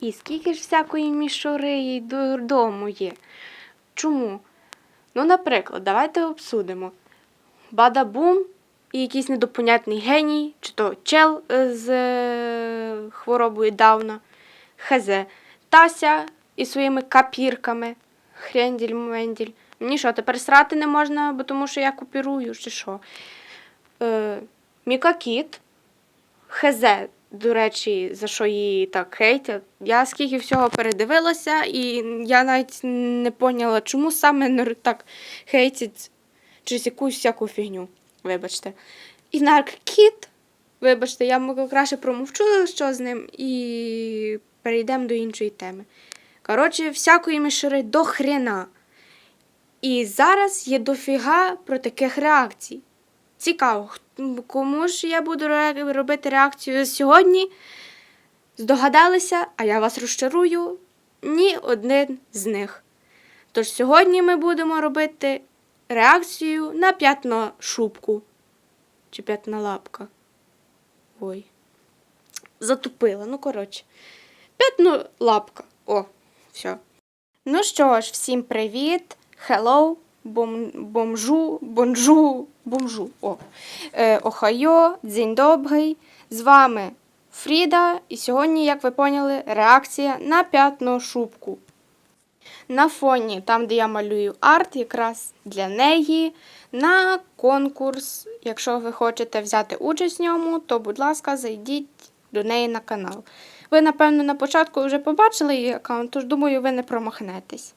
І скільки ж всякої мішури додому є? Чому? Ну, наприклад, давайте обсудимо. Бадабум і якийсь недопонятний геній, чи то чел е, з е, хворобою Дауна, Хезе, Тася із своїми капірками, хренділь менділь. Мені що, тепер срати не можна, бо тому що я копірую, чи що? Е, Міка Хезе, до речі, за що її так хейтять. Я скільки всього передивилася, і я навіть не поняла, чому саме так хейтять через якусь всяку фігню. Вибачте. І наркіт, вибачте, я можу краще промовчу, що з ним, і перейдемо до іншої теми. Коротше, всякої мішури до хрена. І зараз є дофіга про таких реакцій. Цікаво, кому ж я буду робити реакцію сьогодні? Здогадалися, а я вас розчарую ні один з них. Тож сьогодні ми будемо робити реакцію на п'ятно шубку. Чи п'ятна лапка. Ой. Затупила, ну коротше. П'ятно лапка. О, все. Ну що ж, всім привіт. Hello, бом, бомжу, бонжу, бомжу. О. Е, охайо, дзінь добрий. З вами Фріда, і сьогодні, як ви поняли, реакція на п'ятну шубку. На фоні, там, де я малюю арт, якраз для неї, на конкурс. Якщо ви хочете взяти участь в ньому, то, будь ласка, зайдіть до неї на канал. Ви, напевно, на початку вже побачили її аккаунт, тож думаю, ви не промахнетесь.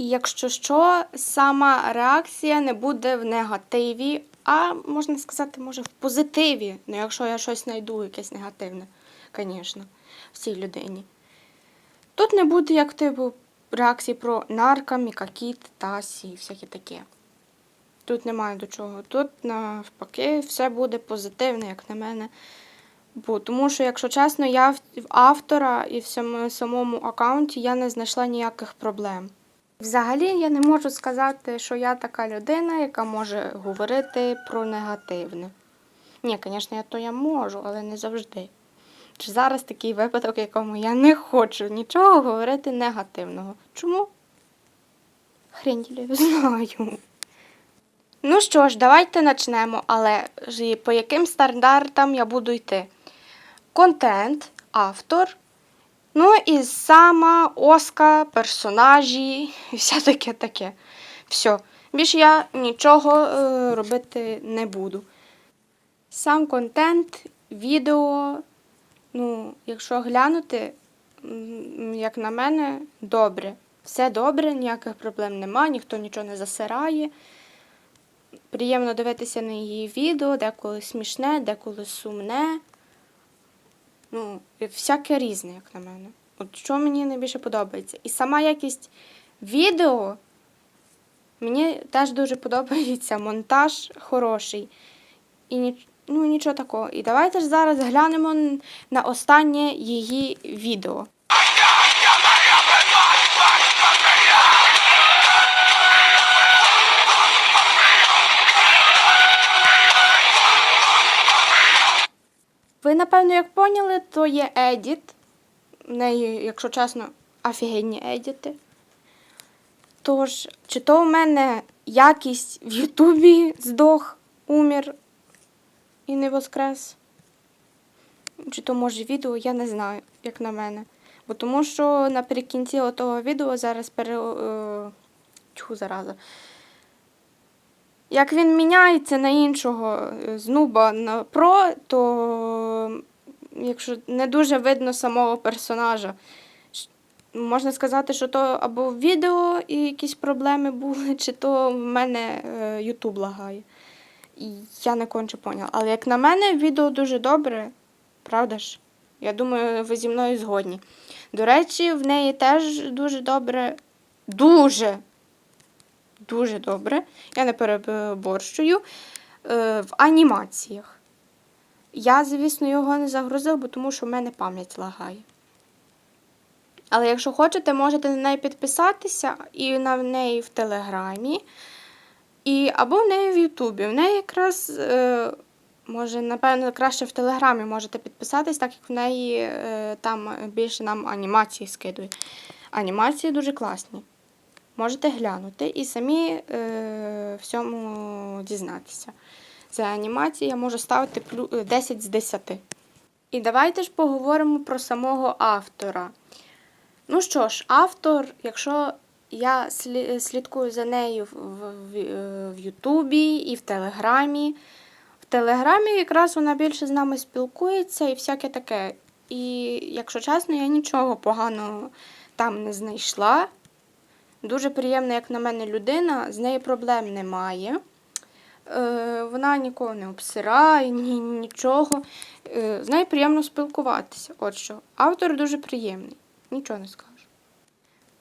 І якщо що, сама реакція не буде в негативі, а можна сказати, може, в позитиві. Ну, якщо я щось знайду, якесь негативне, звісно, в цій людині. Тут не буде, як типу, реакцій про нарка, мікакіт, тасі і всяке таке. Тут немає до чого. Тут навпаки все буде позитивне, як на мене. Бо, тому що, якщо чесно, я в автора і в самому аккаунті я не знайшла ніяких проблем. Взагалі я не можу сказати, що я така людина, яка може говорити про негативне. Ні, звісно, я то я можу, але не завжди. Чи зараз такий випадок, якому я не хочу нічого говорити негативного. Чому? Я знаю. Ну що ж, давайте почнемо, але по яким стандартам я буду йти? Контент, автор, ну і сама оска, персонажі і все таке таке. Все. Більше я нічого е, робити не буду. Сам контент, відео, ну, якщо глянути, як на мене, добре. Все добре, ніяких проблем нема, ніхто нічого не засирає. Приємно дивитися на її відео, деколи смішне, деколи сумне. Ну, всяке різне, як на мене. От що мені найбільше подобається. І сама якість відео мені теж дуже подобається. Монтаж хороший. І ніч... ну, нічого такого. І давайте ж зараз глянемо на останнє її відео. Напевно, як поняли, то є едіт. В неї, якщо чесно, офігенні едіти. Тож, чи то в мене якість в Ютубі здох, умір і не воскрес? Чи то може відео, я не знаю, як на мене. Бо тому що наприкінці того відео зараз пере. Е, тьху, зараза. Як він міняється на іншого е, з нуба на про, то якщо не дуже видно самого персонажа, можна сказати, що то або в відео і якісь проблеми були, чи то в мене е, Ютуб лагає. І я не конче поняла. Але як на мене, відео дуже добре, правда ж? Я думаю, ви зі мною згодні. До речі, в неї теж дуже добре, дуже дуже добре. Я не переборщую. Е, в анімаціях. Я, звісно, його не загрузив, бо тому що в мене пам'ять лагає. Але якщо хочете, можете на неї підписатися і на неї в Телеграмі, і, або в неї в Ютубі. В неї якраз е, Може, напевно, краще в Телеграмі можете підписатись, так як в неї е, там більше нам анімації скидують. Анімації дуже класні. Можете глянути і самі е, всьому дізнатися. За анімації я можу ставити е, 10 з 10. І давайте ж поговоримо про самого автора. Ну що ж, автор, якщо я слідкую за нею е, в Ютубі і в Телеграмі. В Телеграмі якраз вона більше з нами спілкується і всяке таке. І, якщо чесно, я нічого поганого там не знайшла. Дуже приємна, як на мене, людина, з нею проблем немає. Е, вона нікого не обсирає, ні, нічого. Е, з нею приємно спілкуватися. От що. Автор дуже приємний, нічого не скажу.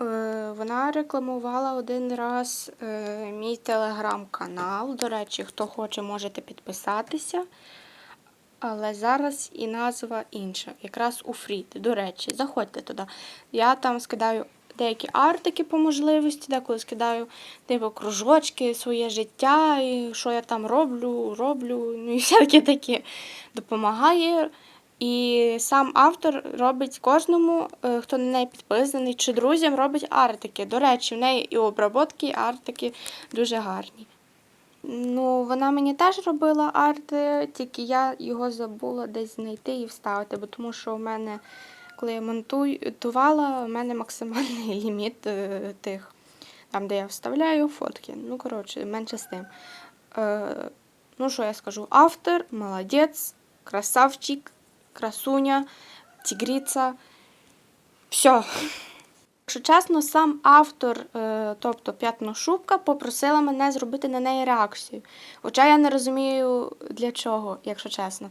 Е, вона рекламувала один раз мій телеграм-канал. До речі, хто хоче, можете підписатися. Але зараз і назва інша, якраз у Фрід. До речі, заходьте туди. Я там скидаю деякі артики по можливості, деколи скидаю типу кружочки, своє життя, і що я там роблю, роблю, ну і всяке таке допомагає. І сам автор робить кожному, е, хто на неї підписаний, чи друзям робить артики. До речі, в неї і обработки, і артики дуже гарні. Ну, вона мені теж робила арт, тільки я його забула десь знайти і вставити, бо тому що у мене, коли я монтувала, у мене максимальний ліміт е, тих, там, де я вставляю фотки. Ну, коротше, менше з тим. Е, ну, що я скажу? Автор, молодець, красавчик, красуня, тігриця. Все. Якщо чесно, сам автор, е, тобто п'ятношубка, попросила мене зробити на неї реакцію. Хоча я не розумію для чого, якщо чесно.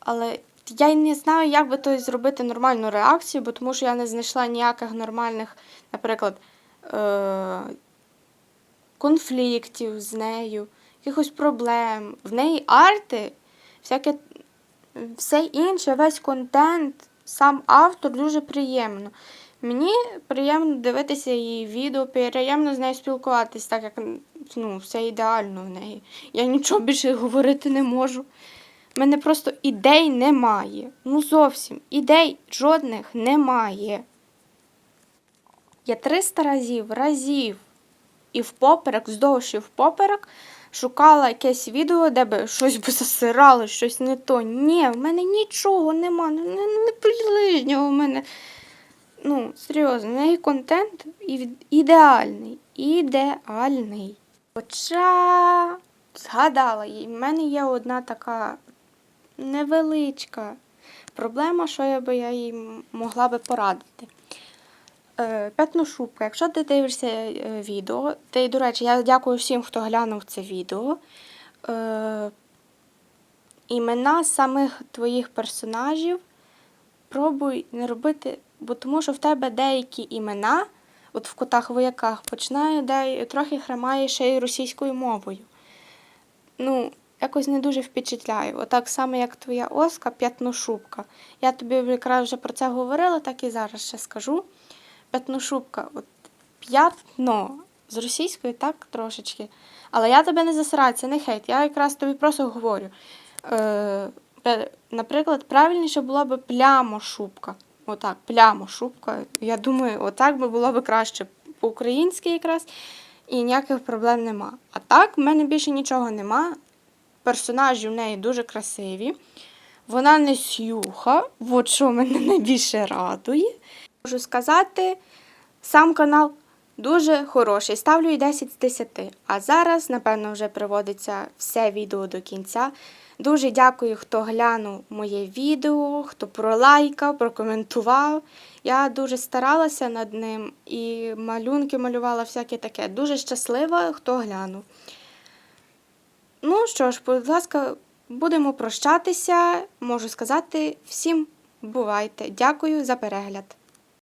Але я й не знаю, як би то зробити нормальну реакцію, бо тому що я не знайшла ніяких нормальних, наприклад, е- конфліктів з нею, якихось проблем. В неї арти, всяке все інше, весь контент, сам автор дуже приємно. Мені приємно дивитися її відео, приємно з нею спілкуватись, так як ну, все ідеально в неї. Я нічого більше говорити не можу. У мене просто ідей немає. Ну зовсім ідей жодних немає. Я 300 разів, разів і впоперек, вздовж і впоперек шукала якесь відео, де би щось би засирали, щось не то. Ні, в мене нічого нема, не, не, не прилижнього в мене. Ну, серйозно, неї контент ідеальний. Ідеальний. Хоча згадала їй, в мене є одна така невеличка проблема, що я би я їй могла би порадити. Е, П'ятношубка, якщо ти дивишся е, відео, ти, до речі, я дякую всім, хто глянув це відео. Е, імена самих твоїх персонажів пробуй не робити, бо тому що в тебе деякі імена, от в котах вояках, починає трохи хромає ще й російською мовою. Ну, якось не дуже впечатляє. Отак само, як твоя Оска, п'ятношубка. Я тобі якраз вже про це говорила, так і зараз ще скажу. П'ятношубка, от п'ятно з російської так трошечки. Але я тебе не засираю, це не хейт. Я якраз тобі просто говорю. Е, наприклад, правильніше було б плямошубка. Отак, плямошубка. Я думаю, отак би було б краще по-українськи якраз, і ніяких проблем нема. А так, в мене більше нічого нема. Персонажі в неї дуже красиві. Вона не сюха, от що мене найбільше радує. Можу сказати, сам канал дуже хороший. Ставлю їй 10 з 10. А зараз, напевно, вже приводиться все відео до кінця. Дуже дякую, хто глянув моє відео, хто пролайкав, прокоментував. Я дуже старалася над ним і малюнки малювала всяке таке. Дуже щаслива, хто глянув. Ну що ж, будь ласка, будемо прощатися. Можу сказати всім бувайте. Дякую за перегляд.